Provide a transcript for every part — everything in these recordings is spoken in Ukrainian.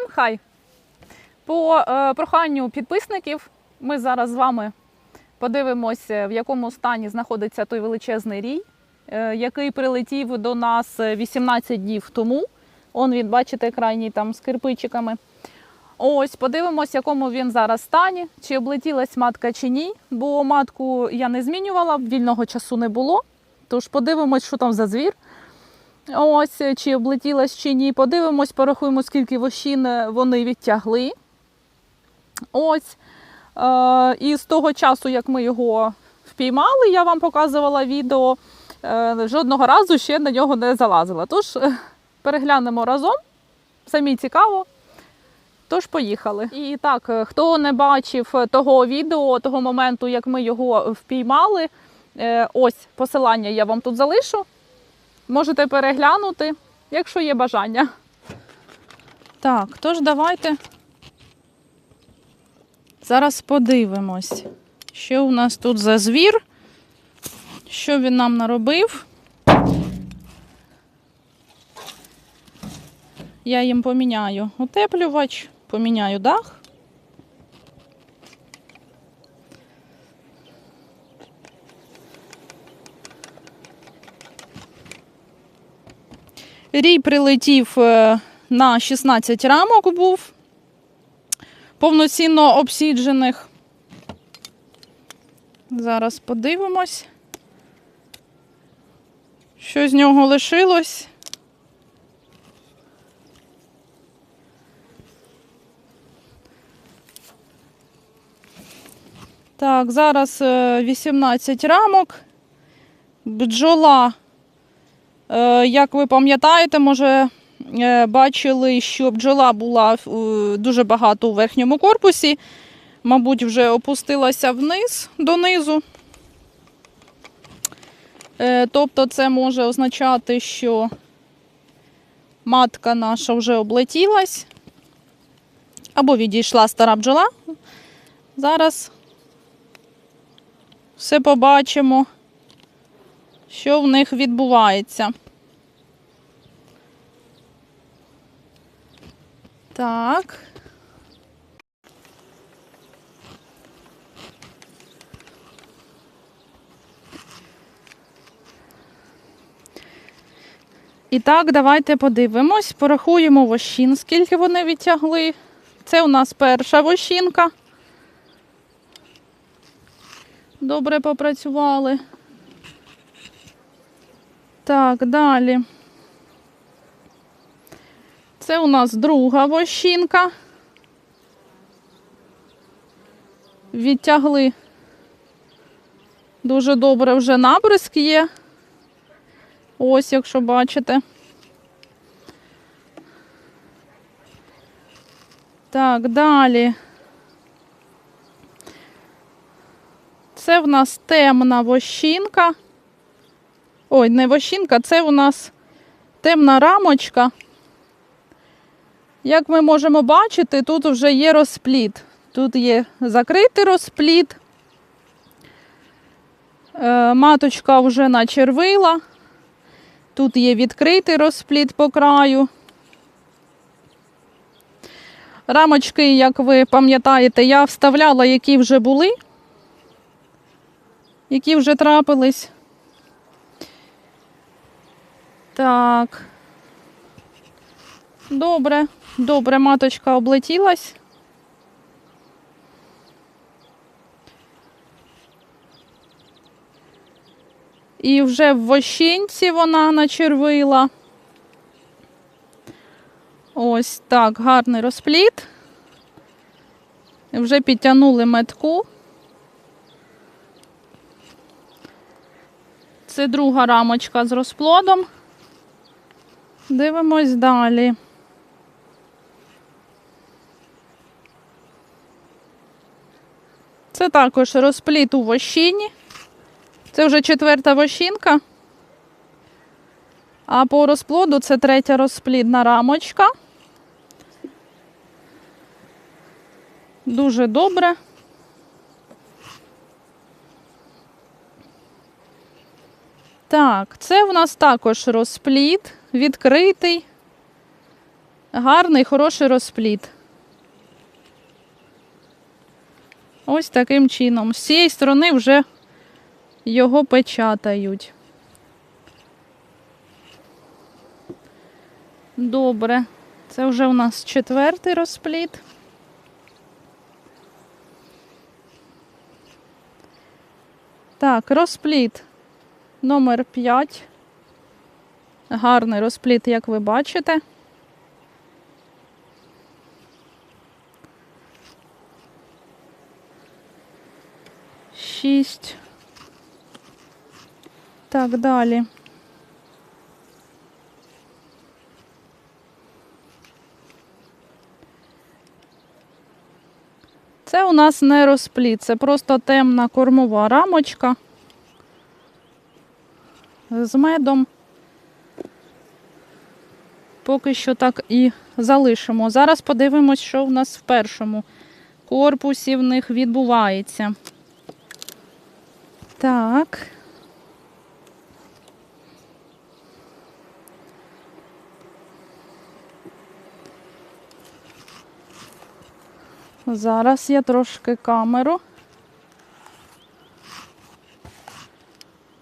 Всім хай! По е, проханню підписників ми зараз з вами подивимося, в якому стані знаходиться той величезний рій, е, який прилетів до нас 18 днів тому. Он він, бачите, крайній там з кирпичиками. Ось, подивимось, в якому він зараз стані, чи облетілась матка чи ні, бо матку я не змінювала, вільного часу не було. Тож подивимось, що там за звір. Ось, чи облетілась чи ні. Подивимось, порахуємо, скільки вощин вони відтягли. Ось. Е, і з того часу, як ми його впіймали, я вам показувала відео, е, жодного разу ще на нього не залазила. Тож е, переглянемо разом. Самі цікаво. Тож поїхали. І так, е, хто не бачив того відео, того моменту, як ми його впіймали, е, ось посилання я вам тут залишу. Можете переглянути, якщо є бажання. Так, тож давайте зараз подивимось, що у нас тут за звір, що він нам наробив. Я їм поміняю утеплювач, поміняю дах. Рій прилетів е, на 16 рамок був повноцінно обсіджених. Зараз подивимось, що з нього лишилось. Так, зараз е, 18 рамок. Бджола Е, Як ви пам'ятаєте, може е, бачили, що бджола була е, дуже багато у верхньому корпусі, мабуть, вже опустилася вниз донизу. Е, Тобто це може означати, що матка наша вже облетілась або відійшла стара бджола. Зараз все побачимо що в них відбувається. Так. І так, давайте подивимось, порахуємо вощин, скільки вони відтягли. Це у нас перша вощинка. Добре попрацювали. Так, далі. Це у нас друга вощинка. Відтягли дуже добре вже набризк є. Ось, якщо бачите. Так, далі. Це в нас темна вощинка. Ой, не вощинка, це у нас темна рамочка. Як ми можемо бачити, тут вже є розпліт. Тут є закритий розпліт. Е, маточка вже начервила. Тут є відкритий розпліт по краю. Рамочки, як ви пам'ятаєте, я вставляла, які вже були, які вже трапились. Так. Добре, добре, маточка облетілась. І вже в вощинці вона начервила. Ось так, гарний розпліт. Вже підтягнули метку. Це друга рамочка з розплодом. Дивимось далі. Це також розпліт у вощині. Це вже четверта вощинка. А по розплоду це третя розплідна рамочка. Дуже добре. Так, це в нас також розплід відкритий. Гарний, хороший розпліт. Ось таким чином. З цієї сторони вже його печатають. Добре. Це вже у нас четвертий розпліт. Так, розпліт номер 5. Гарний розпліт, як ви бачите. Шість. Так, далі. Це у нас не розпліт, це просто темна кормова рамочка з медом. Поки що так і залишимо. Зараз подивимось, що в нас в першому корпусі в них відбувається. Так. Зараз я трошки камеру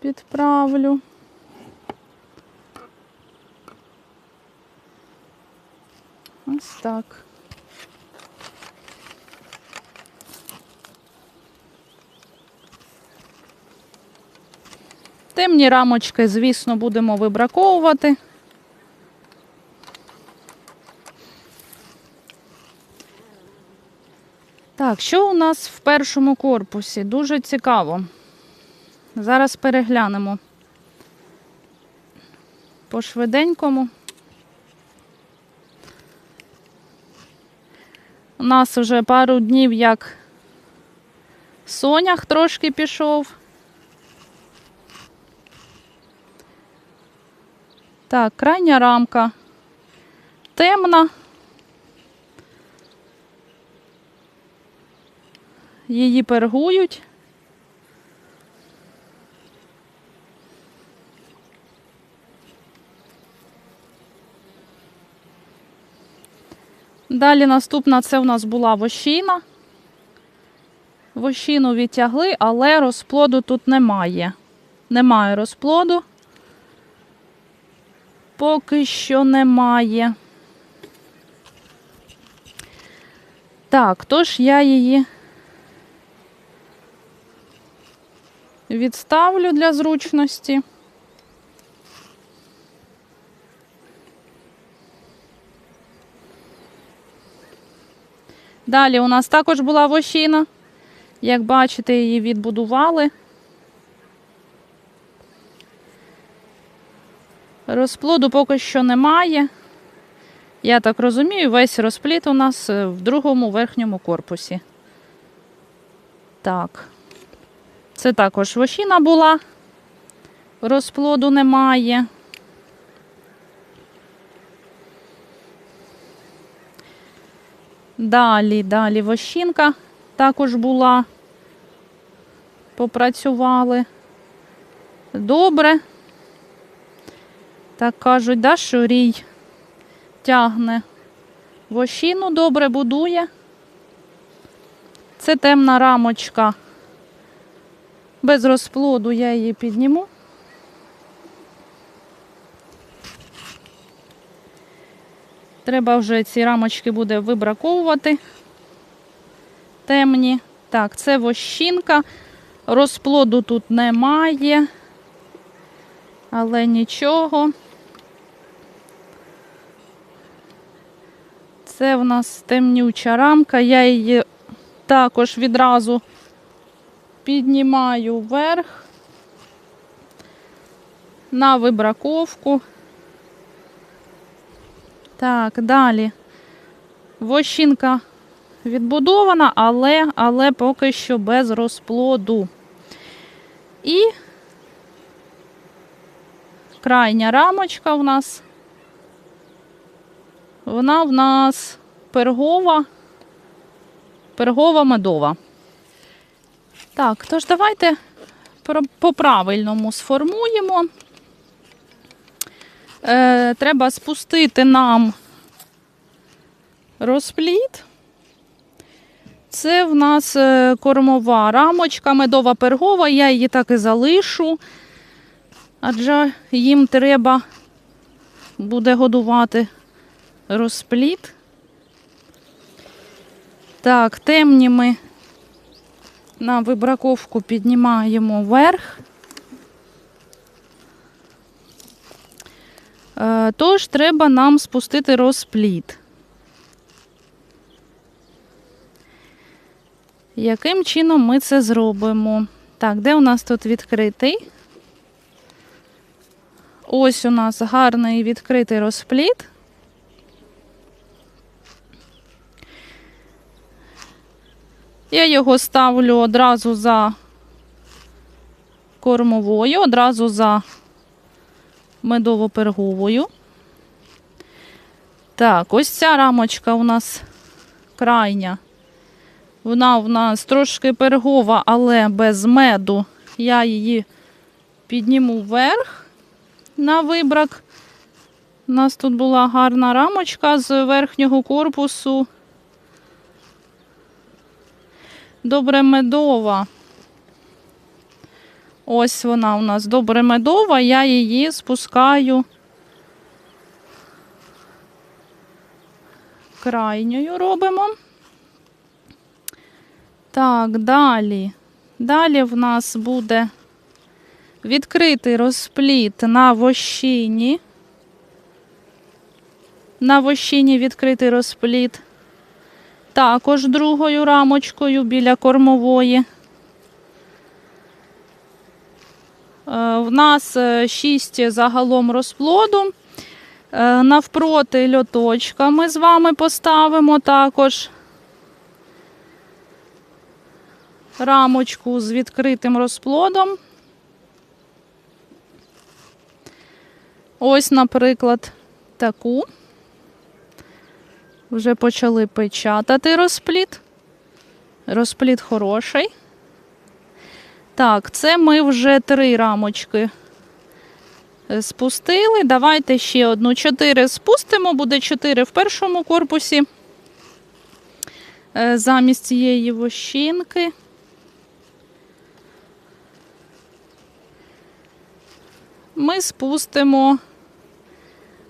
підправлю. Ось так. Темні рамочки, звісно, будемо вибраковувати. Так, що у нас в першому корпусі? Дуже цікаво. Зараз переглянемо по швиденькому. Нас вже пару днів як сонях трошки пішов. Так, крайня рамка темна. Її пергують. Далі наступна це у нас була вощина. Вощину відтягли, але розплоду тут немає. Немає розплоду. Поки що немає. Так, тож я її відставлю для зручності. Далі у нас також була вощина. Як бачите, її відбудували. Розплоду поки що немає. Я так розумію, весь розпліт у нас е, в другому верхньому корпусі. Так. Це також вощина була. Розплоду немає. Далі, далі вощинка також була. Попрацювали. Добре. Так кажуть, да, що рій тягне вощину, добре будує. Це темна рамочка. Без розплоду я її підніму. Треба вже ці рамочки буде вибраковувати. Темні. Так, це вощинка. Розплоду тут немає. Але нічого. Це в нас темнюча рамка. Я її також відразу піднімаю вверх на вибраковку. Так, далі. Вощинка відбудована, але, але поки що без розплоду. І крайня рамочка у нас. Вона в нас пергова, пергова медова. Так, тож давайте по-правильному сформуємо. Е, треба спустити нам розплід. Це в нас е, кормова рамочка, медова пергова, я її так і залишу, адже їм треба буде годувати розплід. Так, темні ми на вибраковку піднімаємо вверх. Тож треба нам спустити розплід. Яким чином ми це зробимо? Так, де у нас тут відкритий? Ось у нас гарний відкритий розплід. Я його ставлю одразу за кормовою, одразу за медово-перговою. Так, ось ця рамочка у нас крайня. Вона в нас трошки пергова, але без меду. Я її підніму вверх на вибрак. У нас тут була гарна рамочка з верхнього корпусу. Добре медова. Ось вона у нас добре медова, я її спускаю крайньою робимо. Так, далі. Далі в нас буде відкритий розпліт на вощині. На вощині відкритий розпліт. Також другою рамочкою біля кормової. Е, В нас 6 загалом розплоду. Е, Навпроти льоточка ми з вами поставимо також рамочку з відкритим розплодом. Ось, наприклад, таку. Вже почали печатати розплід. Розплід хороший. Так, це ми вже три рамочки е, спустили. Давайте ще одну. Чотири спустимо, буде чотири в першому корпусі. Е, Замість цієї вощинки. Ми спустимо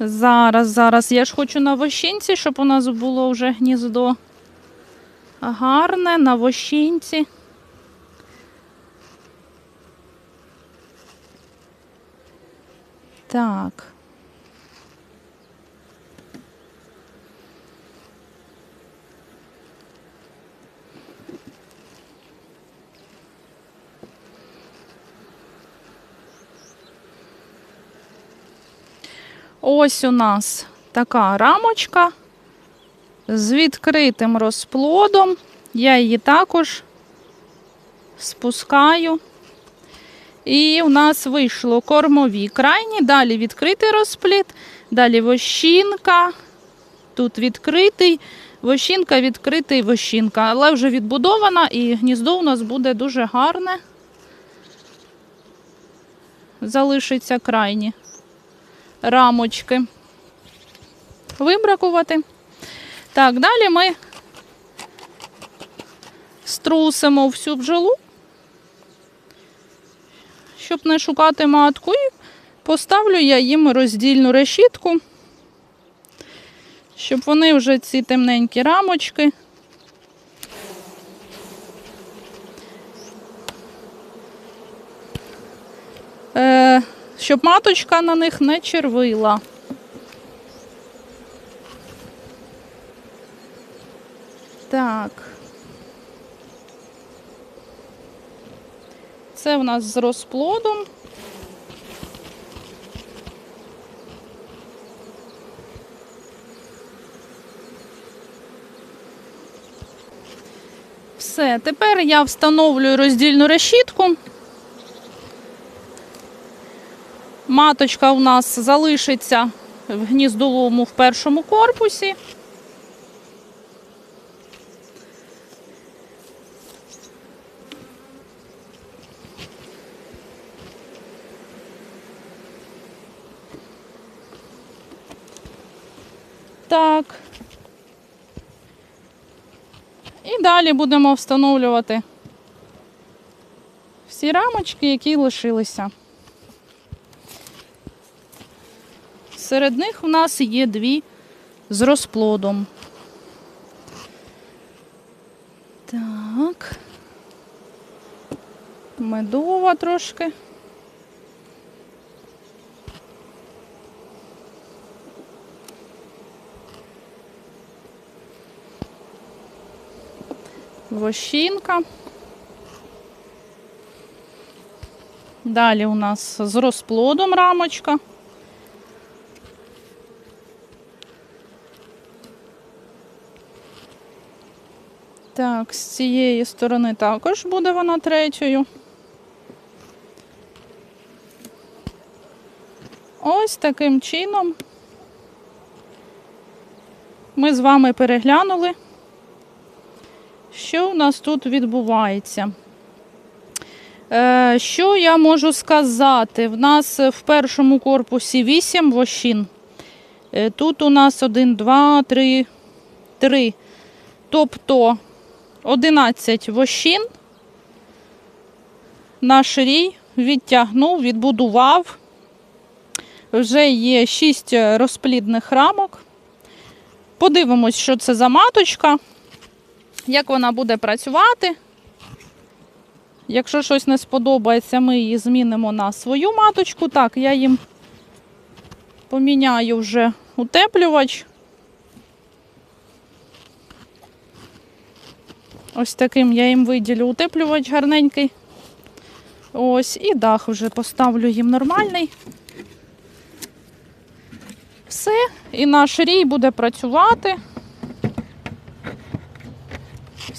зараз, зараз. Я ж хочу на вощинці, щоб у нас було вже гніздо гарне на вощинці. Так. Ось у нас така рамочка з відкритим розплодом. Я її також спускаю. І у нас вийшло кормові крайні, далі відкритий розплід, далі вощинка. Тут відкритий, вощинка, відкритий, вощинка. Але вже відбудована і гніздо у нас буде дуже гарне. Залишиться крайні рамочки. Вибракувати. Так, далі ми струсимо всю бджолу, щоб не шукати матку, і поставлю я їм роздільну решітку, щоб вони вже ці темненькі рамочки. Е, щоб маточка на них не червила. Так. Це в нас з розплодом. Все, тепер я встановлюю роздільну решітку. Маточка у нас залишиться в гніздовому в першому корпусі. Так. І далі будемо встановлювати всі рамочки, які лишилися. Серед них у нас є дві з розплодом. Так. Медова трошки. Вощинка. Далі у нас з розплодом рамочка. Так, з цієї сторони також буде вона третьою. Ось таким чином ми з вами переглянули, що у нас тут відбувається. Е, Що я можу сказати? В нас в першому корпусі 8 вощин. Е, Тут у нас 1, 2, 3, 3. Тобто 11 вощин. Наш рій відтягнув, відбудував. Вже є 6 розплідних рамок. Подивимось, що це за маточка, як вона буде працювати. Якщо щось не сподобається, ми її змінимо на свою маточку. Так, я їм поміняю вже утеплювач. Ось таким я їм виділю утеплювач гарненький. Ось, і дах вже поставлю їм нормальний. Все, і наш рій буде працювати.